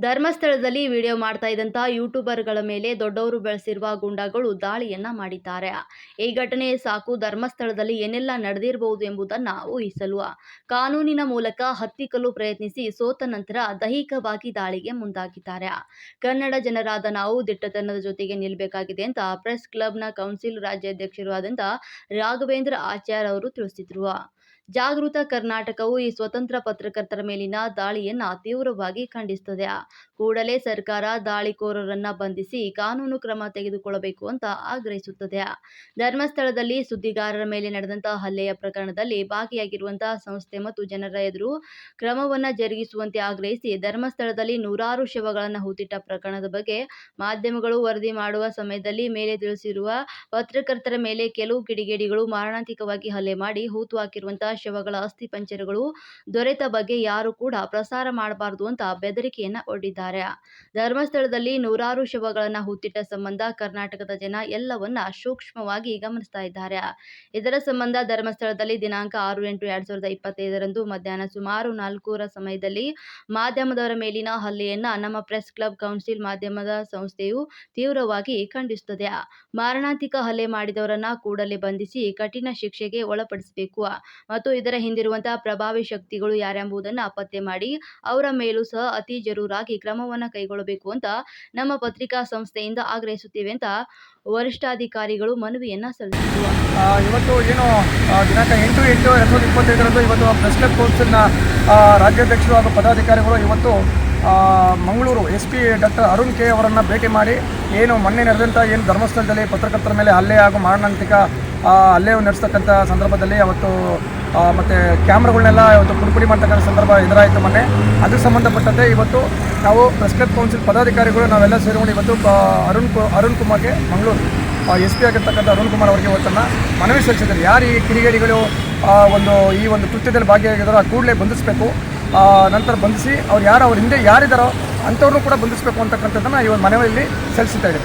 ಧರ್ಮಸ್ಥಳದಲ್ಲಿ ವಿಡಿಯೋ ಮಾಡ್ತಾ ಇದ್ದಂಥ ಯೂಟ್ಯೂಬರ್ಗಳ ಮೇಲೆ ದೊಡ್ಡವರು ಬೆಳೆಸಿರುವ ಗೂಂಡಾಗಳು ದಾಳಿಯನ್ನ ಮಾಡಿದ್ದಾರೆ. ಈ ಘಟನೆ ಸಾಕು ಧರ್ಮಸ್ಥಳದಲ್ಲಿ ಏನೆಲ್ಲ ನಡೆದಿರಬಹುದು ಎಂಬುದನ್ನು ಊಹಿಸಲು ಕಾನೂನಿನ ಮೂಲಕ ಹತ್ತಿಕ್ಕಲು ಪ್ರಯತ್ನಿಸಿ ಸೋತ ನಂತರ ದೈಹಿಕವಾಗಿ ದಾಳಿಗೆ ಮುಂದಾಗಿದ್ದಾರೆ. ಕನ್ನಡ ಜನರಾದ ನಾವು ದಿಟ್ಟತನದ ಜೊತೆಗೆ ನಿಲ್ಲಬೇಕಾಗಿದೆ ಅಂತ ಪ್ರೆಸ್ ಕ್ಲಬ್ನ ಕೌನ್ಸಿಲ್ ರಾಜ್ಯಾಧ್ಯಕ್ಷರು ಆದಂಥ ರಾಘವೇಂದ್ರ ಆಚಾರ್ ಅವರು ತಿಳಿಸಿದರು. ಜಾಗೃತ ಕರ್ನಾಟಕವು ಈ ಸ್ವತಂತ್ರ ಪತ್ರಕರ್ತರ ಮೇಲಿನ ದಾಳಿಯನ್ನ ತೀವ್ರವಾಗಿ ಖಂಡಿಸುತ್ತದೆ ಕೂಡಲೇ ಸರ್ಕಾರ ದಾಳಿಕೋರರನ್ನ ಬಂಧಿಸಿ ಕಾನೂನು ಕ್ರಮ ತೆಗೆದುಕೊಳ್ಳಬೇಕು ಅಂತ ಆಗ್ರಹಿಸುತ್ತದೆ. ಧರ್ಮಸ್ಥಳದಲ್ಲಿ ಸುದ್ದಿಗಾರರ ಮೇಲೆ ನಡೆದಂತಹ ಹಲ್ಲೆಯ ಪ್ರಕರಣದಲ್ಲಿ ಭಾಗಿಯಾಗಿರುವಂತಹ ಸಂಸ್ಥೆ ಮತ್ತು ಜನರ ಎದುರು ಕ್ರಮವನ್ನ ಜರುಗಿಸುವಂತೆ ಆಗ್ರಹಿಸಿ ಧರ್ಮಸ್ಥಳದಲ್ಲಿ ನೂರಾರು ಶವಗಳನ್ನು ಹೂತಿಟ್ಟ ಪ್ರಕರಣದ ಬಗ್ಗೆ ಮಾಧ್ಯಮಗಳು ವರದಿ ಮಾಡುವ ಸಮಯದಲ್ಲಿ ಮೇಲೆ ತಿಳಿಸಿರುವ ಪತ್ರಕರ್ತರ ಮೇಲೆ ಕೆಲವು ಕಿಡಿಗೇಡಿಗಳು ಮಾರಣಾಂತಿಕವಾಗಿ ಹಲ್ಲೆ ಮಾಡಿ ಹೂತು ಹಾಕಿರುವಂತಹ ಶವಗಳ ಅಸ್ಥಿ ಪಂಜರಗಳು ದೊರೆತ ಬಗ್ಗೆ ಯಾರು ಕೂಡ ಪ್ರಸಾರ ಮಾಡಬಾರದು ಅಂತ ಬೆದರಿಕೆಯನ್ನ ಒಡ್ಡಿದ್ದಾರೆ. ಧರ್ಮಸ್ಥಳದಲ್ಲಿ ನೂರಾರು ಶವಗಳನ್ನ ಹುತ್ತಿಟ್ಟ ಸಂಬಂಧ ಕರ್ನಾಟಕದ ಜನ ಎಲ್ಲವನ್ನ ಸೂಕ್ಷ್ಮವಾಗಿ ಗಮನಿಸ್ತಾ ಇದ್ದಾರೆ. ಇದರ ಸಂಬಂಧ ಧರ್ಮಸ್ಥಳದಲ್ಲಿ ದಿನಾಂಕ ಆರು ಎಂಟು ಎರಡ್ ಸಾವಿರದ ಇಪ್ಪತ್ತೈದರಂದು ಮಧ್ಯಾಹ್ನ ಸುಮಾರು ನಾಲ್ಕೂರ ಸಮಯದಲ್ಲಿ ಮಾಧ್ಯಮದವರ ಮೇಲಿನ ಹಲ್ಲೆಯನ್ನ ನಮ್ಮ ಪ್ರೆಸ್ ಕ್ಲಬ್ ಕೌನ್ಸಿಲ್ ಮಾಧ್ಯಮದ ಸಂಸ್ಥೆಯು ತೀವ್ರವಾಗಿ ಖಂಡಿಸುತ್ತದೆ. ಮಾರಣಾಂತಿಕ ಹಲ್ಲೆ ಮಾಡಿದವರನ್ನ ಕೂಡಲೇ ಬಂಧಿಸಿ ಕಠಿಣ ಶಿಕ್ಷೆಗೆ ಒಳಪಡಿಸಬೇಕು. ಮತ್ತು ಇದರ ಹಿಂದಿರುವಂತಹ ಪ್ರಭಾವಿ ಶಕ್ತಿಗಳು ಯಾರೆಂಬುದನ್ನು ಪತ್ತೆ ಮಾಡಿ ಅವರ ಮೇಲೂ ಸಹ ಅತಿ ಜರೂರಾಗಿ ಕ್ರಮವನ್ನು ಕೈಗೊಳ್ಳಬೇಕು ಅಂತ ನಮ್ಮ ಪತ್ರಿಕಾ ಸಂಸ್ಥೆಯಿಂದ ಆಗ್ರಹಿಸುತ್ತೇವೆ ಅಂತ ವರಿಷ್ಠಾಧಿಕಾರಿಗಳು ಮನವಿಯನ್ನ ಸಲ್ಲಿಸಿದರು. ಇವತ್ತು ಏನು ದಿನಾಂಕ ಎಂಟು ಎಂಟು ಎರಡು ಸಾವಿರದ ಇಪ್ಪತ್ತೈದರಂದು ಇವತ್ತು ಪ್ರೆಸ್ ಕ್ಲಬ್ ಕೌನ್ಸಿಲ್ನ ರಾಜ್ಯಾಧ್ಯಕ್ಷರು ಹಾಗೂ ಪದಾಧಿಕಾರಿಗಳು ಇವತ್ತು Mangaluru S P doctor Arun K ಅವರನ್ನು ಭೇಟಿ ಮಾಡಿ, ಏನು ಮೊನ್ನೆ ನಡೆದಂಥ ಏನು ಧರ್ಮಸ್ಥಳದಲ್ಲಿ ಪತ್ರಕರ್ತರ ಮೇಲೆ ಹಲ್ಲೆ ಹಾಗೂ ಮಾರಣಾಂತಿಕ ಆ, ಹಲ್ಲೆ ನಡೆಸ್ತಕ್ಕಂಥ ಸಂದರ್ಭದಲ್ಲಿ ಅವತ್ತು ಮತ್ತು ಕ್ಯಾಮ್ರಾಗಳನ್ನೆಲ್ಲ ಇವತ್ತು ಪುಡಿಪುಡಿ ಮಾಡ್ತಕ್ಕಂಥ ಸಂದರ್ಭ ಎದುರಾಯಿತು ಮೊನ್ನೆ. ಅದಕ್ಕೆ ಸಂಬಂಧಪಟ್ಟಂತೆ ಇವತ್ತು ನಾವು ಪ್ರೆಸ್ ಕ್ಲಬ್ ಕೌನ್ಸಿಲ್ ಪದಾಧಿಕಾರಿಗಳು ನಾವೆಲ್ಲ ಸೇರಿಕೊಂಡು ಇವತ್ತು ಅರುಣ್ ಅರುಣ್ ಕುಮಾರ್ಗೆ ಮಂಗಳೂರು ಎಸ್ ಪಿ ಆಗಿರ್ತಕ್ಕಂಥ ಅರುಣ್ ಕುಮಾರ್ ಅವರಿಗೆ ಇವತ್ತನ್ನು ಮನವಿ ಸಲ್ಲಿಸಿದ್ದಾರೆ. ಯಾರು ಈ ಕಿಡಿಗೇಡಿಗಳು ಒಂದು ಈ ಒಂದು ಕೃತ್ಯದಲ್ಲಿ ಭಾಗಿಯಾಗಿದ್ದಾರೋ ಆ ಕೂಡಲೇ ಬಂಧಿಸಬೇಕು. ನಂತರ ಬಂಧಿಸಿ ಅವ್ರು ಯಾರು ಅವ್ರ ಹಿಂದೆ ಯಾರಿದ್ದಾರೋ ಅಂಥವ್ರನ್ನೂ ಕೂಡ ಬಂಧಿಸಬೇಕು ಅಂತಕ್ಕಂಥದ್ದನ್ನು ಈ ಒಂದು ಮನವಿಯಲ್ಲಿ ಸಲ್ಲಿಸ್ತಾ ಇದ್ದಾರೆ.